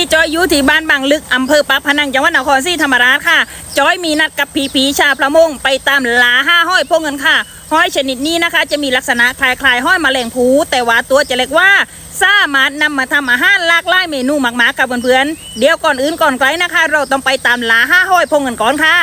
นี้จอยอยู่ที่บ้านบางลึกอำเภอปากพนังจังหวัดนครศรีธรรมราชค่ะ จอยมีนัดกับผีผีชาประมงไปตามลาห้าห้อยพวกเงินค่ะ ห้อยชนิดนี้นะคะ จะมีลักษณะคล้ายๆห้อยมแมลงภูแต่ว่าตัวจะเล็กว่าสามารถนำมาทำอาหารหลากหลายเมนูมากๆกับเพื่อนๆเดี๋ยวก่อนอื่นก่อนไกลนะคะ เราต้องไปตามลาห้าห้อยพวกเงินก่อนค่ะ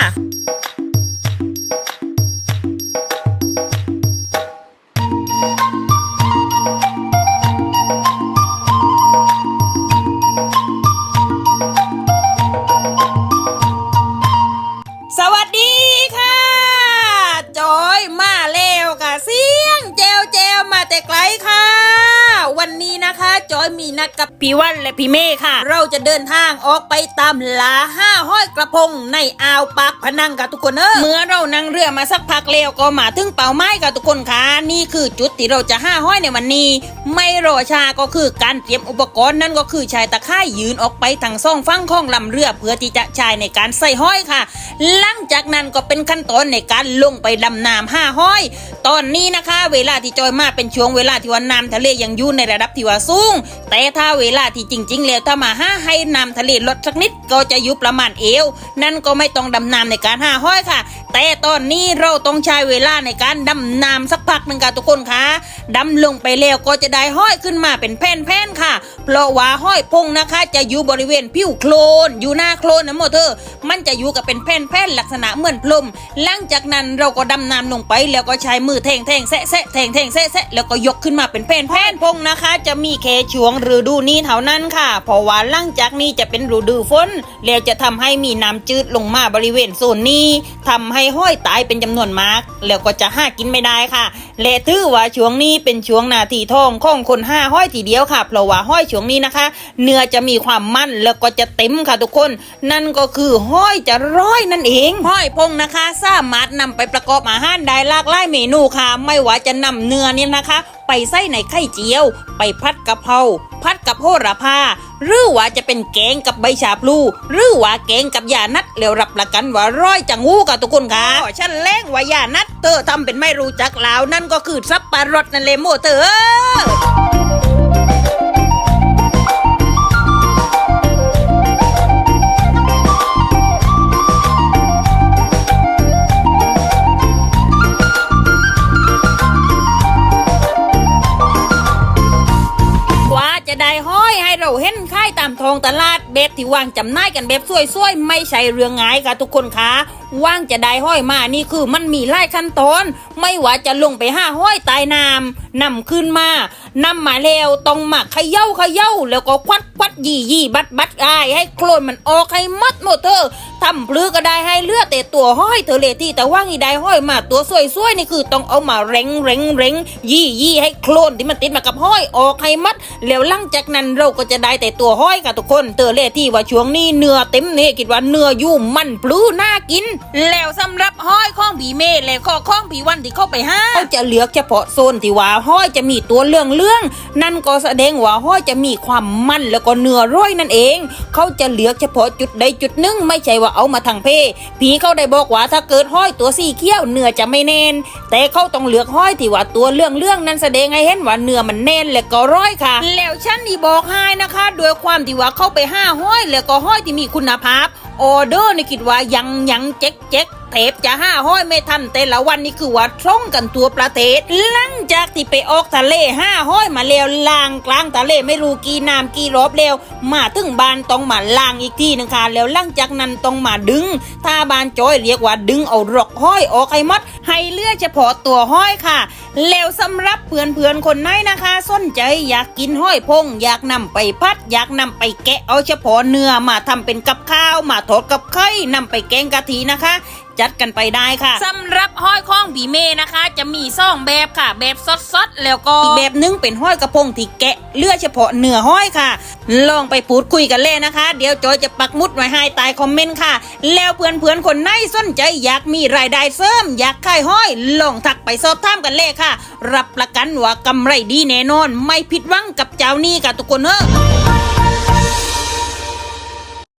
จอยมีนัดกับพี่วันและพี่เมย์ค่ะ เราจะเดินทางออกไปตามหลาห้าห้อยกระพงในอ่าวปากพนังค่ะทุกคนเออเมื่อเรานั่งเรือมาสักพักแล้วก็มาถึงเป่าไม้ค่ะทุกคนค่ะนี่คือจุดที่เราจะห้าห้อยในวันนี้ ไม่รอช้าก็คือการเตรียมอุปกรณ์นั่นก็คือชายตะข่ายยืนออกไปทางซ่องฟังของลำเรือเพื่อที่จะใช้ในการใส่ห้อยค่ะ หลังจากนั้นก็เป็นขั้นตอนในการลงไปดำน้ำห้าห้อย ตอนนี้นะคะ เวลาที่จอยมาเป็นช่วงเวลาที่ว่าน้ำทะเลยังอยู่ในระดับที่ว่าสูงแต่ถ้าเวลาที่จริง ๆ แล้วถ้ามาห้าให้น้ำทะเลลดสักนิดก็จะยู่ประมาณเอว นั่นก็ไม่ต้องดำน้ำในการห้าห้อยค่ะ แต่ตอนนี้เราต้องใช้เวลาในการดำน้ำสักพักหนึ่งค่ะทุกคนคะดำลงไปแล้วก็จะได้ห้อยขึ้นมาเป็นแผ่นๆค่ะ เพราะว่าห้อยพงนะคะจะอยู่บริเวณผิวโคลน อยู่หน้าโคลนนะโมเธอ มันจะอยู่กับเป็นแผ่นๆลักษณะเหมือนพรมหลังจากนั้นเราก็ดำน้ำลงไปแล้วก็ใช้มือแทงแทงแซะแซะแทงแทงแซะแซะแล้วก็ยกขึ้นมาเป็นแผ่นแผ่นพงนะคะ จะมีแค่ช่วงฤดูนี้เท่านั้นค่ะ เพราะว่าหลังจากนี้จะเป็นฤดูฝนแล้วจะทำให้มีน้ำจืดลงมาบริเวณโซนนี้ทำให้ห้อยตายเป็นจำนวนมาก แล้วก็จะห้ากินไม่ได้ค่ะ และถือว่าช่วงนี้เป็นช่วงนาทีทองของคนห้าห้อยทีเดียวค่ะ เพราะว่าห้อยช่วงนี้นะคะ เนื้อจะมีความมั่นแล้วก็จะเต็มค่ะทุกคน นั่นก็คือห้อยจะร้อยนั่นเองห้อยพงนะคะ สามารถนำไปประกอบอาหารได้หลากหลายเมนูค่ะ ไม่ว่าจะนำเนื้อเนี่ยนะคะ ไปใส่ในไข่เจียว ไปพัดกะเพราพัดกับโหระพา หรือว่าจะเป็นแกงกับใบชาพลู หรือว่าแกงกับยานัดแล้วรับประกันว่าร้อยจังหูกับทุกคนค่ะอ๋อฉันเล้งว่ายานัดเธอทำเป็นไม่รู้จักแล้วนั่นก็คือสับปะรดนั่นเลยโมเธอ จะได้ห้อยให้เราเห็นค่ายตามท้องตลาด แบบที่วางจำหน่ายกันแบบสวยๆ ไม่ใช่เรื่องง่ายค่ะทุกคนคะว่างจะได้ห้อยมานี่คือมันมีหลายขั้นตอน ไม่ว่าจะลงไปห้าห้อยตายน้ำนำขึ้นมานำมาแล้วต้องหมักเขย่าเขย่าแล้วก็ควัดควัดยี่ยี่บัดบัดอายให้โคลนมันออกให้มัดหมดเธอทำพลือก็ได้ให้เลือดแต่ตัวห้อยเธอเลยที่แต่ว่างอีได้ห้อยมาตัวสวยๆนี่คือต้องเอามาเร่งเร่งเร่งยี่ยี่ให้โคลนที่มันติดมากับห้อยออกให้มัดแล้วหลังจากนั้นเราก็จะได้แต่ตัวห้อยค่ะทุกคนเตอเล่ที่ว่าช่วงนี้เนื้อเต็มเน่คิดว่าเนื้อยุ่มมันปลื้น่ากิน แล้วสำหรับห้อยข้องผีเมฆและข้อข้องผีวันที่เข้าไปห้าเขาจะเลือกเฉพาะโซนที่ว่าห้อยจะมีตัวเรื่องเรื่อง นั่นก็แสดงว่าห้อยจะมีความมันแล้วก็เนื้อร้อยนั่นเอง เขาจะเลือกเฉพาะจุดใดจุดหนึ่งไม่ใช่ว่าเอามาทางเพผีเขาได้บอกว่าถ้าเกิดห้อยตัวสีเขี้ยวเนื้อจะไม่แน่น แต่เขาต้องเลือกห้อยที่ว่าตัวเรื่องเรื่องนั้นแสดงให้เห็นว่าเนื้อมันแน่นและก็ร้อยค่ะ แล้วฉันนี่บอกให้นะคะ ด้วยความที่ว่าเข้าไปห้าห้อยแล้วก็ห้อยที่มีคุณภาพ ออเดอร์ในคิดว่ายังยังเจ๊กเจ๊ก เทปจะห้าห้อยไม่ทันแต่ละวันนี่คือว่าท่องกันตัวประเทศ หลังจากที่ไปออกทะเลห้าห้อยมาแล้วล่างกลางทะเลไม่รู้กี่น้ำกี่รอบแล้ว มาถึงบ้านต้องมาล่างอีกทีหนึงค่ะแล้วหลังจากนั้นต้องมาดึง ถ้าบ้านจอยเรียกว่าดึงเอารอกห้อยออกให้มดให้เลือกเฉพาะตัวห้อยค่ะ แล้วสำหรับเพื่อนเพื่อนๆคนไหนนะคะสนใจอยากกินห้อยพง อยากนำไปพัด อยากนำไปแกะเอาเฉพาะเนื้อมาทำเป็นกับข้าว มาทอดกับไข่นำไปแกงกะทินะคะ จัดกันไปได้ค่ะสำหรับห้อยข้องผีเมนะคะ จะมีซ่องแบบค่ะ แบบสดๆแล้วก็อีกแบบนึงเป็นห้อยกระพงที่แกะเลือกเฉพาะเนื้อห้อยค่ะ ลองไปพูดคุยกันเลยนะคะ เดี๋ยวจอยจะปักหมุดไว้ให้ใต้คอมเมนต์ค่ะ แล้วเพื่อนๆคนไหนสนใจอยากมีรายได้เสริมอยากขายห้อยลองทักไปสอบถามกันเลยค่ะ รับประกันว่ากำไรดีแน่นอน ไม่ผิดหวังกับเจ้านี้ค่ะทุกคนเนอะ